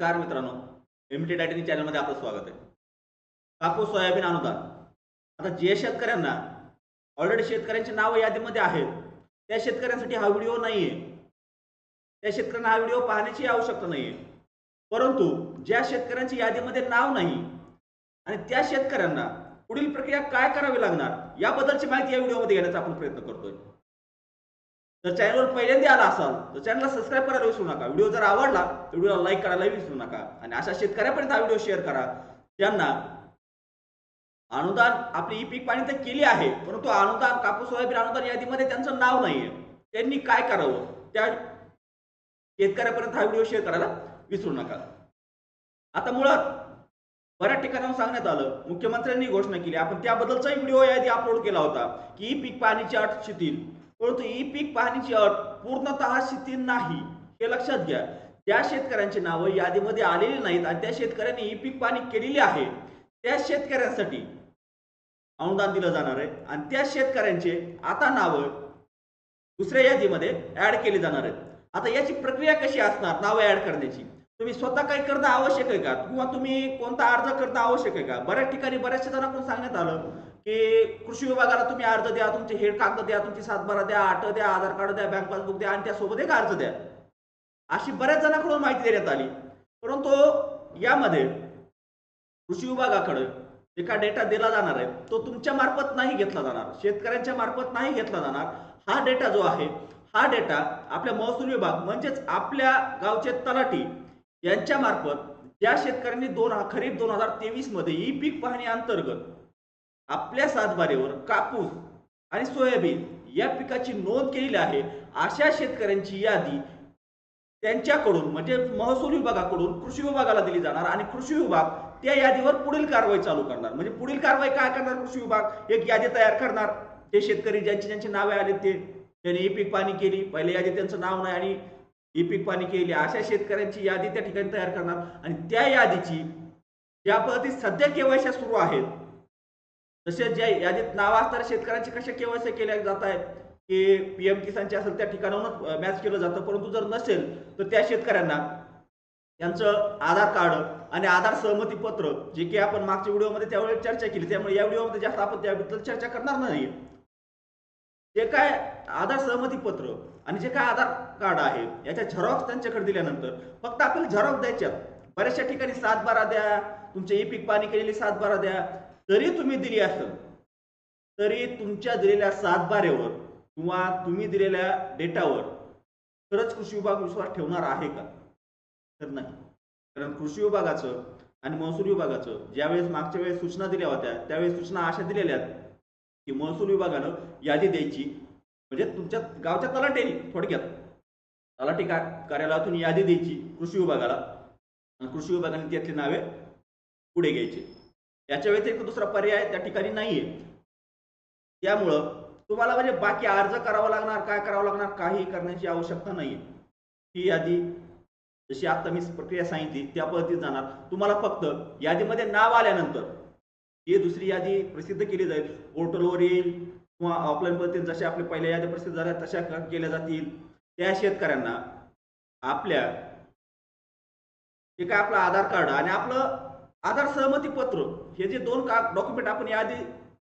नमस्कार मित्रांनो. M T dieting चॅनलमध्ये आपलं स्वागत आहे. कापूस सोयाबीन अनुदान. आता जे शेतकऱ्यांना ऑलरेडी शेतकऱ्यांची नावं यादीमध्ये आहेत त्या शेतकऱ्यांसाठी हा व्हिडिओ नाही आहे त्या शेतकऱ्यांना हा व्हिडिओ पाहण्याची आवश्यकता नाही आहे परंतु ज्या शेतकऱ्यांची यादीमध्ये नाव नाही आणि त्या शेतकऱ्यांना पुढील प्रक्रिया काय करावी लागणार याबद्दलची माहिती या व्हिडिओमध्ये घेण्याचा आपण प्रयत्न करतोय. जर चॅनलवर पहिल्यांदा आला असाल तर चॅनलला सबस्क्राईब करायला विसरू नका. व्हिडिओ जर आवडला तर व्हिडिओला लाईक करायला विसरू नका. आणि अशा शेतकऱ्यापर्यंत हा व्हिडिओ शेअर करा. ज्यांना अनुदान आपली ई पीक पाणी तर केली आहे परंतु अनुदान कापूस सोयाबीन अनुदान यादीमध्ये त्यांचं नाव नाहीये. त्यांनी काय करावं? त्या शेतकऱ्यापर्यंत हा व्हिडिओ शेअर करायला विसरू नका. आता मुळात बऱ्याच ठिकाणाहून सांगण्यात आलं मुख्यमंत्र्यांनी घोषणा केली. आपण त्याबद्दलचाही व्हिडिओ यादी अपलोड केला होता की ई पीक पाणीची अट शिथिल. परंतु ई पीक पाहणीची अट पूर्णतः शिथिल नाही हे लक्षात घ्या. ज्या शेतकऱ्यांची नावं यादीमध्ये आलेली नाहीत आणि त्या शेतकऱ्यांनी ई पीक पाणी केलेली आहे त्या शेतकऱ्यांसाठी अनुदान दिलं जाणार आहे आणि त्या शेतकऱ्यांचे आता नावं दुसऱ्या यादीमध्ये ऍड केली जाणार आहेत. आता याची प्रक्रिया कशी असणार नावं ऍड करण्याची? तुम्ही स्वतः काही करणं आवश्यक आहे का? किंवा तुम्ही कोणता अर्ज करणं आवश्यक आहे का? बऱ्याच ठिकाणी बऱ्याचशा जणांकडून सांगण्यात आलं की कृषी विभागाला तुम्ही अर्ज द्या तुमचे हेड कागद द्या तुमची सातबारा द्या आठ द्या आधार कार्ड द्या बँक पासबुक द्या आणि त्यासोबत एक अर्ज द्या. अशी बऱ्याच जणांकडून माहिती देण्यात आली. परंतु यामध्ये कृषी विभागाकडे जे का डेटा दिला जाणार आहे. तो तुमच्या मार्फत नाही घेतला जाणार. शेतकऱ्यांच्या मार्फत नाही घेतला जाणार. हा डेटा जो आहे हा डेटा आपल्या महसूल विभाग म्हणजेच आपल्या गावचे तलाठी यांच्या मार्फत ज्या शेतकऱ्यांनी दोन खरीप दोन हजार तेवीसमध्ये ई पीक पाहणी अंतर्गत आपल्या सातबारेवर कापूस आणि सोयाबीन या पिकाची नोंद केलेली आहे अशा शेतकऱ्यांची यादी त्यांच्याकडून म्हणजे महसूल विभागाकडून कृषी विभागाला दिली जाणार आणि कृषी विभाग त्या यादीवर पुढील कारवाई चालू करणार. म्हणजे पुढील कारवाई काय करणार कृषी विभाग? एक यादी तयार करणार. ते शेतकरी ज्यांची ज्यांची नावे आले ते त्यांनी ई पीक पाणी केली. पहिले यादी त्यांचं नाव नाही आणि ई पीक पाणी केली अशा शेतकऱ्यांची यादी त्या ठिकाणी तयार करणार. आणि त्या यादीची ज्या पद्धती सध्या केवायस्या सुरू आहेत तसेच ज्या यादीत नाव असणाऱ्या शेतकऱ्यांची कशा केवायसी केल्या जात आहेत की पीएम किसानचे असेल त्या ठिकाणाहूनच मॅच केलं जातं. परंतु जर नसेल तर त्या शेतकऱ्यांना त्यांचं आधार कार्ड आणि आधार सहमती पत्र जे की आपण मागच्या व्हिडिओमध्ये त्यावेळेस चर्चा केली त्यामुळे या व्हिडिओमध्ये जास्त आपण त्याबद्दल चर्चा करणार नाही जे काय आधार सहमती पत्र आणि जे काय आधार कार्ड आहे याच्या झेरॉक्स त्यांच्याकडे दिल्यानंतर फक्त आपल्याला झेरॉक्स द्यायच्यात बऱ्याचशा ठिकाणी सात बारा द्या तुमचे ई पीक पाणी केलेली सात बारा द्या. तरी तुम्ही दिली असेल. तरी तुमच्या दिलेल्या सात बारेवर किंवा तुम्ही दिलेल्या डेटावर खरंच कृषी विभाग विश्वास ठेवणार आहे का? तर नाही. कारण कृषी विभागाचं आणि महसूल विभागाचं ज्यावेळेस मागच्या वेळेस सूचना दिल्या होत्या त्यावेळेस सूचना अशा दिलेल्या आहेत. की महसूल विभागानं यादी द्यायची. म्हणजे तुमच्या गावच्या तलाट्याने थोडक्यात. तलाठी का कार्यालयातून यादी द्यायची कृषी विभागाला. कृषी विभागाने त्यातली नावे पुढे घ्यायची. याच्या व्यतिरिक्त दुसरा पर्याय त्या ठिकाणी नाहीये. त्यामुळं तुम्हाला म्हणजे बाकी अर्ज करावा लागणार काय करावं लागणार काही करण्याची आवश्यकता नाहीये. ही यादी जशी आता मी प्रक्रिया सांगितली त्या पद्धतीत जाणार. तुम्हाला फक्त यादीमध्ये नाव आल्यानंतर ही दुसरी यादी प्रसिद्ध केली जाईल. पोर्टलवर येईल किंवा ऑफलाईन पद्धतीने जशा आपल्या पहिल्या याद्या प्रसिद्ध झाल्या तशा केल्या जातील. त्या शेतकऱ्यांना आपल्या जे काय आपलं आधार कार्ड आणि आपलं आधार सहमती पत्र हे जे दोन का डॉक्युमेंट आपण यादी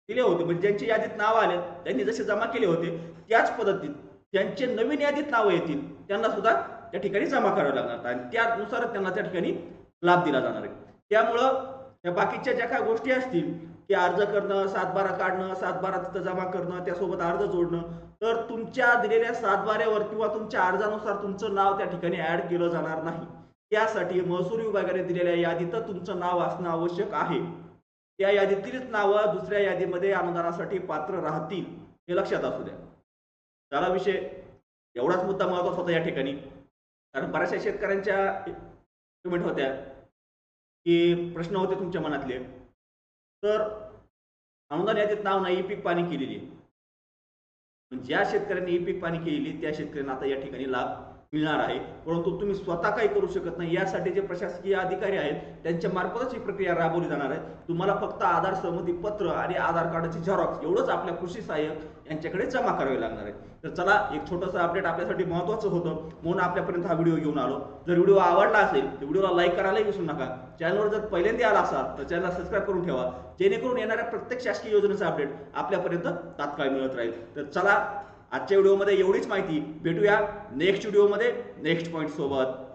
दिले होते म्हणजे ज्यांची यादीत नाव आले त्यांनी जसे जमा केले होते त्याच पद्धतीत ज्यांचे नवीन यादीत नावं येतील त्यांना सुद्धा त्या ठिकाणी जमा करावे लागणार. आणि त्यानुसारच त्यांना त्या ठिकाणी लाभ दिला जाणार आहे. त्यामुळं त्या बाकीच्या ज्या काही गोष्टी असतील की अर्ज करणं सातबारा काढणं सातबारा तिथं जमा करणं त्यासोबत अर्ज जोडणं तर तुमच्या दिलेल्या सातबाऱ्यावर किंवा तुमच्या अर्जानुसार तुमचं नाव त्या ठिकाणी ऍड केलं जाणार नाही. त्यासाठी महसूल विभागाने दिलेल्या यादीत तुमचं नाव असणं आवश्यक आहे. त्या यादीतीलच नावं दुसऱ्या यादीमध्ये अनुदानासाठी पात्र राहतील हे लक्षात असू द्या. झाला विषय? एवढाच मुद्दा महत्त्वाचा होता या ठिकाणी. कारण बऱ्याचशा शेतकऱ्यांच्या पेमेंट होत्या. की प्रश्न होते तुमच्या मनातले. तर अनुदान यादीत नाव नाही पीक पाणी केलेली ज्या शेतकऱ्यांनी ई पीक पाणी केलेली त्या शेतकऱ्यांना आता या ठिकाणी लाभ मिळणार आहे. परंतु तुम्ही स्वतः काही करू शकत नाही. यासाठी जे प्रशासकीय अधिकारी आहेत त्यांच्या मार्फतच ही प्रक्रिया राबवली जाणार आहे. तुम्हाला फक्त आधार सहमती पत्र आणि आधार कार्डाची झेरॉक्स एवढंच आपल्या कृषी सहाय्यक यांच्याकडे जमा करावे लागणार आहे तर चला एक छोटंसं अपडेट आपल्यासाठी महत्त्वाचं होतं. म्हणून आपल्यापर्यंत हा व्हिडिओ घेऊन आलो. जर व्हिडिओ आवडला असेल तर व्हिडिओला लाईक करायलाही विसरू नका. चॅनलवर जर पहिल्यांदा आला असाल तर चॅनलला सबस्क्राईब करून ठेवा. जेणेकरून येणाऱ्या प्रत्येक शासकीय योजनेचा अपडेट आपल्यापर्यंत तात्काळ मिळत राहील. तर चला आजच्या व्हिडिओमध्ये एवढीच माहिती. भेटूया नेक्स्ट व्हिडिओमध्ये नेक्स्ट पॉईंट सोबत.